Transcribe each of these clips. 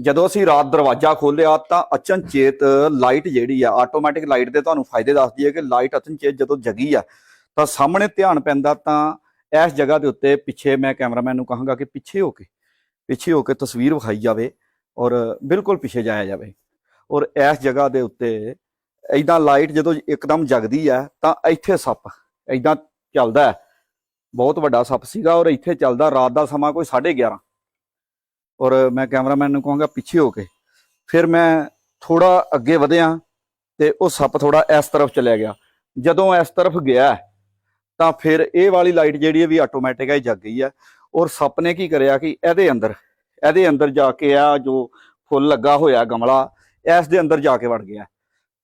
ਜਦੋਂ ਅਸੀਂ ਰਾਤ ਦਰਵਾਜ਼ਾ ਖੋਲ੍ਹਿਆ ਤਾਂ ਅਚਨਚੇਤ ਲਾਈਟ ਜਿਹੜੀ ਆ ਆਟੋਮੈਟਿਕ ਲਾਈਟ ਦੇ ਤੁਹਾਨੂੰ ਫਾਇਦੇ ਦੱਸਦੀ ਹੈ ਕਿ ਲਾਈਟ ਅਚਨਚੇਤ ਜਦੋਂ ਜਗੀ ਆ, ਤਾਂ ਸਾਹਮਣੇ ਧਿਆਨ ਪੈਂਦਾ ਤਾਂ ਇਸ ਜਗ੍ਹਾ ਦੇ ਉੱਤੇ ਪਿੱਛੇ ਮੈਂ ਕੈਮਰਾਮੈਨ ਨੂੰ ਕਹਾਂਗਾ ਕਿ ਪਿੱਛੇ ਹੋ ਕੇ, ਪਿੱਛੇ ਹੋ ਕੇ ਤਸਵੀਰ ਵਿਖਾਈ ਜਾਵੇ ਔਰ ਬਿਲਕੁਲ ਪਿੱਛੇ ਜਾਇਆ ਜਾਵੇ। ਔਰ ਇਸ ਜਗ੍ਹਾ ਦੇ ਉੱਤੇ ਐਦਾਂ ਲਾਈਟ ਜਦੋਂ ਇੱਕਦਮ ਜਗਦੀ ਹੈ ਤਾਂ ਇੱਥੇ ਸੱਪ ਐਦਾਂ ਚੱਲਦਾ ਬਹੁਤ ਵੱਡਾ ਸੱਪ ਸੀਗਾ ਔਰ ਇੱਥੇ ਚੱਲਦਾ ਰਾਤ ਦਾ ਸਮਾਂ ਕੋਈ 11:30 ਔਰ ਮੈਂ ਕੈਮਰਾਮੈਨ ਨੂੰ ਕਹਾਂਗਾ ਪਿੱਛੇ ਹੋ ਕੇ। ਫਿਰ ਮੈਂ ਥੋੜਾ ਅੱਗੇ ਵਧਿਆ ਤੇ ਉਹ ਸੱਪ ਥੋੜਾ ਇਸ ਤਰਫ ਚਲਿਆ ਗਿਆ। ਜਦੋਂ ਇਸ ਤਰਫ ਗਿਆ, ਤਾਂ ਫਿਰ ਇਹ ਵਾਲੀ ਲਾਈਟ ਜਿਹੜੀ ਹੈ ਵੀ ਆਟੋਮੈਟਿਕ ਹੈ ਜਗ ਗਈ ਹੈ। ਔਰ ਸੱਪ ਨੇ ਕੀ ਕਰਿਆ ਕਿ ਇਹਦੇ ਅੰਦਰ ਇਹਦੇ ਅੰਦਰ ਜਾ ਕੇ ਆ ਜੋ ਫੁੱਲ ਲੱਗਾ ਹੋਇਆ ਗਮਲਾ, ਇਸ ਦੇ ਅੰਦਰ ਜਾ ਕੇ ਵੜ ਗਿਆ।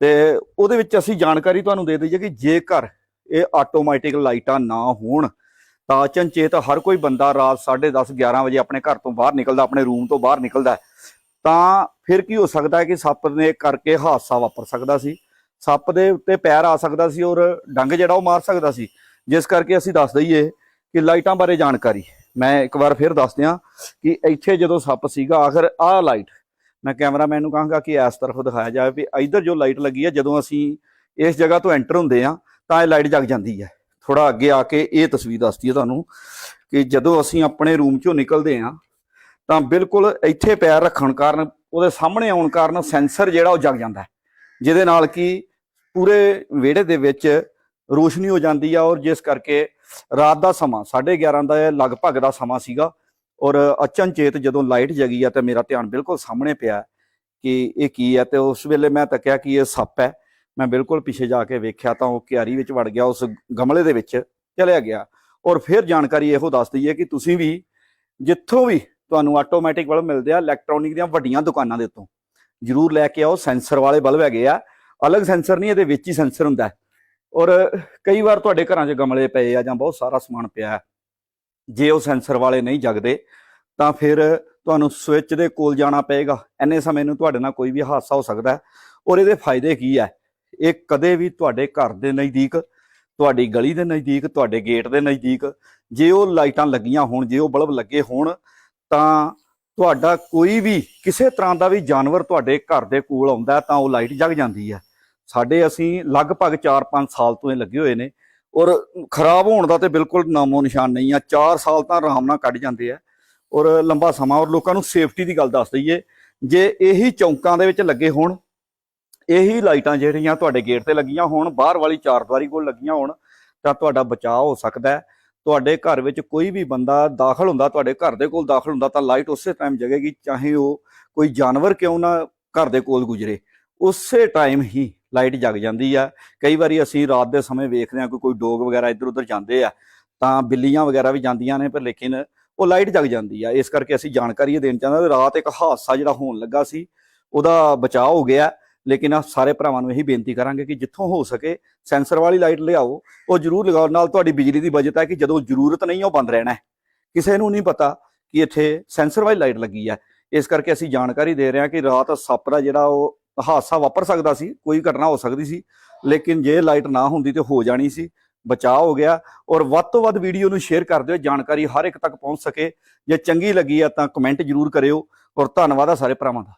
ਤੇ ਉਹਦੇ ਵਿੱਚ ਅਸੀਂ ਜਾਣਕਾਰੀ ਤੁਹਾਨੂੰ ਦੇ ਦਈਏ ਕਿ ਜੇਕਰ ਇਹ ਆਟੋਮੈਟਿਕ ਲਾਈਟਾਂ ਨਾ ਹੋਣ ਤਾਂ ਅਚਨਚੇਤ ਹਰ ਕੋਈ ਬੰਦਾ ਰਾਤ 10:30 11 ਵਜੇ ਆਪਣੇ ਘਰ ਤੋਂ ਬਾਹਰ ਨਿਕਲਦਾ, ਆਪਣੇ ਰੂਮ ਤੋਂ ਬਾਹਰ ਨਿਕਲਦਾ ਤਾਂ ਫਿਰ ਕੀ ਹੋ ਸਕਦਾ ਹੈ ਕਿ ਸੱਪ ਨੇ ਕਰਕੇ ਹਾਦਸਾ ਵਾਪਰ ਸਕਦਾ ਸੀ। ਸੱਪ ਦੇ ਉੱਤੇ ਪੈਰ ਆ ਸਕਦਾ ਸੀ ਔਰ ਡੰਗ ਜਿਹੜਾ ਉਹ ਮਾਰ ਸਕਦਾ ਸੀ। ਜਿਸ ਕਰਕੇ ਅਸੀਂ ਦੱਸ ਦਈਏ ਕਿ ਲਾਈਟਾਂ ਬਾਰੇ ਜਾਣਕਾਰੀ। ਮੈਂ ਇੱਕ ਵਾਰ ਫਿਰ ਦੱਸ ਦਿਆਂ ਕਿ ਇੱਥੇ ਜਦੋਂ ਸੱਪ ਸੀਗਾ, ਆਖਰ ਆਹ ਲਾਈਟ। ਮੈਂ ਕੈਮਰਾਮੈਨ ਨੂੰ ਕਹਾਂਗਾ ਕਿ ਇਸ ਤਰਫ ਦਿਖਾਇਆ ਜਾਵੇ ਵੀ ਇਧਰ ਜੋ ਲਾਈਟ ਲੱਗੀ ਹੈ, ਜਦੋਂ ਅਸੀਂ ਇਸ ਜਗ੍ਹਾ ਤੋਂ ਐਂਟਰ ਹੁੰਦੇ ਆ ਤਾਂ ਇਹ ਲਾਈਟ ਜਗ ਜਾਂਦੀ ਹੈ। ਥੋੜਾ ਅੱਗੇ ਆ ਕੇ ਇਹ ਤਸਵੀਰ ਦੱਸਦੀ ਹੈ ਤੁਹਾਨੂੰ ਕਿ ਜਦੋਂ ਅਸੀਂ ਆਪਣੇ ਰੂਮ ਚੋਂ ਨਿਕਲਦੇ ਆ ਤਾਂ ਬਿਲਕੁਲ ਇੱਥੇ ਪੈਰ ਰੱਖਣ ਕਾਰਨ, ਉਹਦੇ ਸਾਹਮਣੇ ਆਉਣ ਕਾਰਨ ਸੈਂਸਰ ਜਿਹੜਾ ਉਹ ਜਗ ਜਾਂਦਾ ਜਿਹਦੇ ਨਾਲ ਕਿ ਪੂਰੇ ਵਿਹੜੇ ਦੇ ਵਿੱਚ ਰੋਸ਼ਨੀ ਹੋ ਜਾਂਦੀ ਆ ਔਰ ਜਿਸ ਕਰਕੇ ਰਾਤ ਦਾ ਸਮਾਂ 11:30 ਦਾ ਇਹ ਲਗਭਗ ਦਾ ਸਮਾਂ ਸੀਗਾ ਔਰ ਅਚਨਚੇਤ ਜਦੋਂ ਲਾਈਟ ਜਗੀ ਆ ਤੇ ਮੇਰਾ ਧਿਆਨ ਬਿਲਕੁਲ ਸਾਹਮਣੇ ਪਿਆ ਕਿ ਇਹ ਕੀ ਹੈ ਤੇ ਉਸ ਵੇਲੇ ਮੈਂ ਤੱਕਿਆ ਕਿ ਇਹ ਸੱਪ ਹੈ। ਮੈਂ ਬਿਲਕੁਲ ਪਿੱਛੇ ਜਾ ਕੇ ਵੇਖਿਆ ਤਾਂ ਉਹ ਕਿਆਰੀ ਵਿੱਚ ਵੜ ਗਿਆ, ਉਸ ਗਮਲੇ ਦੇ ਵਿੱਚ ਚਲਿਆ ਗਿਆ। ਔਰ ਫਿਰ ਜਾਣਕਾਰੀ ਇਹੋ ਦੱਸਦੀ ਹੈ ਕਿ ਤੁਸੀਂ ਵੀ ਜਿੱਥੋਂ ਵੀ ਤੁਹਾਨੂੰ ਆਟੋਮੈਟਿਕ ਬਲਬ ਮਿਲਦੇ ਆ ਇਲੈਕਟ੍ਰੋਨਿਕ ਦੀਆਂ ਵੱਡੀਆਂ ਦੁਕਾਨਾਂ ਦੇ ਉੱਤੋਂ। ਜਰੂਰ ਲੈ ਕੇ ਆਓ ਸੈਂਸਰ ਵਾਲੇ ਬਲਬ ਹੈਗੇ ਆ। ਅਲੱਗ ਸੈਂਸਰ ਨਹੀਂ, ਇਹਦੇ ਵਿੱਚ ਹੀ ਸੈਂਸਰ ਹੁੰਦਾ ਔਰ ਕਈ ਵਾਰ ਤੁਹਾਡੇ ਘਰਾਂ 'ਚ ਗਮਲੇ ਪਏ ਆ ਜਾਂ ਬਹੁਤ ਸਾਰਾ ਸਮਾਨ ਪਿਆ ਜੇ ਉਹ ਸੈਂਸਰ ਵਾਲੇ ਨਹੀਂ ਜਗਦੇ, ਤਾਂ ਫਿਰ ਤੁਹਾਨੂੰ ਸਵਿਚ ਦੇ ਕੋਲ ਜਾਣਾ ਪਏਗਾ। ਐਨੇ ਸਮੇਂ ਨੂੰ ਤੁਹਾਡੇ ਨਾਲ ਕੋਈ ਵੀ ਹਾਦਸਾ ਹੋ ਸਕਦਾ ਔਰ ਇਹਦੇ ਫਾਇਦੇ ਕੀ ਹੈ? ਇਹ ਕਦੇ ਵੀ ਤੁਹਾਡੇ ਘਰ ਦੇ ਨਜ਼ਦੀਕ, ਤੁਹਾਡੀ ਗਲੀ ਦੇ ਨਜ਼ਦੀਕ, ਤੁਹਾਡੇ ਗੇਟ ਦੇ ਨਜ਼ਦੀਕ ਜੇ ਉਹ ਲਾਈਟਾਂ ਲੱਗੀਆਂ ਹੋਣ, ਜੇ ਉਹ ਬਲਬ ਲੱਗੇ ਹੋਣ, ਤਾਂ ਤੁਹਾਡਾ ਕੋਈ ਵੀ ਕਿਸੇ ਤਰ੍ਹਾਂ ਦਾ ਵੀ ਜਾਨਵਰ ਤੁਹਾਡੇ ਘਰ ਦੇ ਕੋਲ ਆਉਂਦਾ ਤਾਂ ਉਹ ਲਾਈਟ ਜਗ ਜਾਂਦੀ ਹੈ। ਸਾਡੇ ਅਸੀਂ ਲਗਭਗ 4-5 ਸਾਲ ਤੋਂ ਇਹ ਲੱਗੇ ਹੋਏ ਨੇ ਔਰ ਖਰਾਬ ਹੋਣ ਦਾ ਤੇ ਬਿਲਕੁਲ ਨਾਮੋ ਨਿਸ਼ਾਨ ਨਹੀਂ ਆ। 4 ਸਾਲ ਤਾਂ ਆਰਾਮ ਨਾਲ ਕੱਢ ਜਾਂਦੇ ਆ। ਔਰ ਲੰਬਾ ਸਮਾਂ, ਔਰ ਲੋਕਾਂ ਨੂੰ ਸੇਫਟੀ ਦੀ ਗੱਲ ਦੱਸ ਦਈਏ, ਜੇ ਇਹੀ ਚੌਂਕਾਂ ਦੇ ਵਿੱਚ ਲੱਗੇ ਹੋਣ ਇਹੀ ਲਾਈਟਾਂ ਜਿਹੜੀਆਂ ਤੁਹਾਡੇ ਗੇਟ ਤੇ ਲੱਗੀਆਂ ਹੋਣ, ਬਾਹਰ ਵਾਲੀ ਚਾਰ ਚਾਰਦੁਆਰੀ ਕੋਲ ਲੱਗੀਆਂ ਹੋਣ, ਤਾਂ ਤੁਹਾਡਾ ਬਚਾਅ ਹੋ ਸਕਦਾ ਹੈ। ਤੁਹਾਡੇ ਘਰ ਵਿੱਚ ਕੋਈ ਵੀ ਬੰਦਾ ਦਾਖਲ ਹੁੰਦਾ, ਤੁਹਾਡੇ ਘਰ ਦੇ ਕੋਲ ਦਾਖਲ ਹੁੰਦਾ, ਤਾਂ ਲਾਈਟ ਉਸੇ ਟਾਈਮ ਜਗੇਗੀ ਚਾਹੇ ਉਹ ਕੋਈ ਜਾਨਵਰ ਕਿਉਂ ਨਾ ਘਰ ਦੇ ਕੋਲ ਗੁਜ਼ਰੇ। ਉਸੇ ਟਾਈਮ ਹੀ ਲਾਈਟ ਜਗ ਜਾਂਦੀ ਆ। ਕਈ ਵਾਰੀ ਅਸੀਂ ਰਾਤ ਦੇ ਸਮੇਂ ਵੇਖਦੇ ਹਾਂ ਕਿ ਕੋਈ ਡੋਗ ਵਗੈਰਾ ਇੱਧਰ ਉੱਧਰ ਜਾਂਦੇ ਆ, ਤਾਂ ਬਿੱਲੀਆਂ ਵਗੈਰਾ ਵੀ ਜਾਂਦੀਆਂ ਨੇ, ਪਰ ਲੇਕਿਨ ਉਹ ਲਾਈਟ ਜਗ ਜਾਂਦੀ ਆ। ਇਸ ਕਰਕੇ ਅਸੀਂ ਜਾਣਕਾਰੀ ਇਹ ਦੇਣ ਚਾਹੁੰਦੇ ਹਾਂ ਰਾਤ ਇੱਕ ਹਾਦਸਾ ਜਿਹੜਾ ਹੋਣ ਲੱਗਾ ਸੀ, ਉਹਦਾ ਬਚਾਅ ਹੋ ਗਿਆ। ਲੇਕਿਨ ਆ ਸਾਰੇ ਭਰਾਵਾਂ ਨੂੰ ਇਹੀ ਬੇਨਤੀ ਕਰਾਂਗੇ ਕਿ ਜਿੱਥੋਂ ਹੋ ਸਕੇ ਸੈਂਸਰ ਵਾਲੀ ਲਾਈਟ ਲਿਆਓ, ਉਹ ਜ਼ਰੂਰ ਲਗਾਓ। ਨਾਲ ਤੁਹਾਡੀ ਬਿਜਲੀ ਦੀ ਬਚਤ ਹੈ ਕਿ ਜਦੋਂ ਜ਼ਰੂਰਤ ਨਹੀਂ, ਉਹ ਬੰਦ ਰਹਿਣਾ ਕਿਸੇ ਨੂੰ ਨਹੀਂ ਪਤਾ ਕਿ ਇੱਥੇ ਸੈਂਸਰ ਵਾਲੀ ਲਾਈਟ ਲੱਗੀ ਹੈ। ਇਸ ਕਰਕੇ ਅਸੀਂ ਜਾਣਕਾਰੀ ਦੇ ਰਹੇ ਹਾਂ ਕਿ ਰਾਤ ਸੱਪ ਦਾ ਜਿਹੜਾ ਉਹ ਹਾਦਸਾ ਵਾਪਰ ਸਕਦਾ ਸੀ, ਕੋਈ ਘਟਨਾ ਹੋ ਸਕਦੀ ਸੀ, ਲੇਕਿਨ ਜੇ ਲਾਈਟ ਨਾ ਹੁੰਦੀ ਤੇ ਹੋ ਜਾਣੀ ਸੀ, ਬਚਾਅ ਹੋ ਗਿਆ। ਔਰ ਵੱਧ ਤੋਂ ਵੱਧ ਵੀਡੀਓ ਨੂੰ ਸ਼ੇਅਰ ਕਰ ਦਿਓ, ਜਾਣਕਾਰੀ ਹਰ ਇੱਕ ਤੱਕ ਪਹੁੰਚ ਸਕੇ। ਜੇ ਚੰਗੀ ਲੱਗੀ ਆ ਤਾਂ ਕਮੈਂਟ ਜ਼ਰੂਰ ਕਰਿਓ। ਔਰ ਧੰਨਵਾਦ ਆ ਸਾਰੇ ਭਰਾਵਾਂ ਦਾ।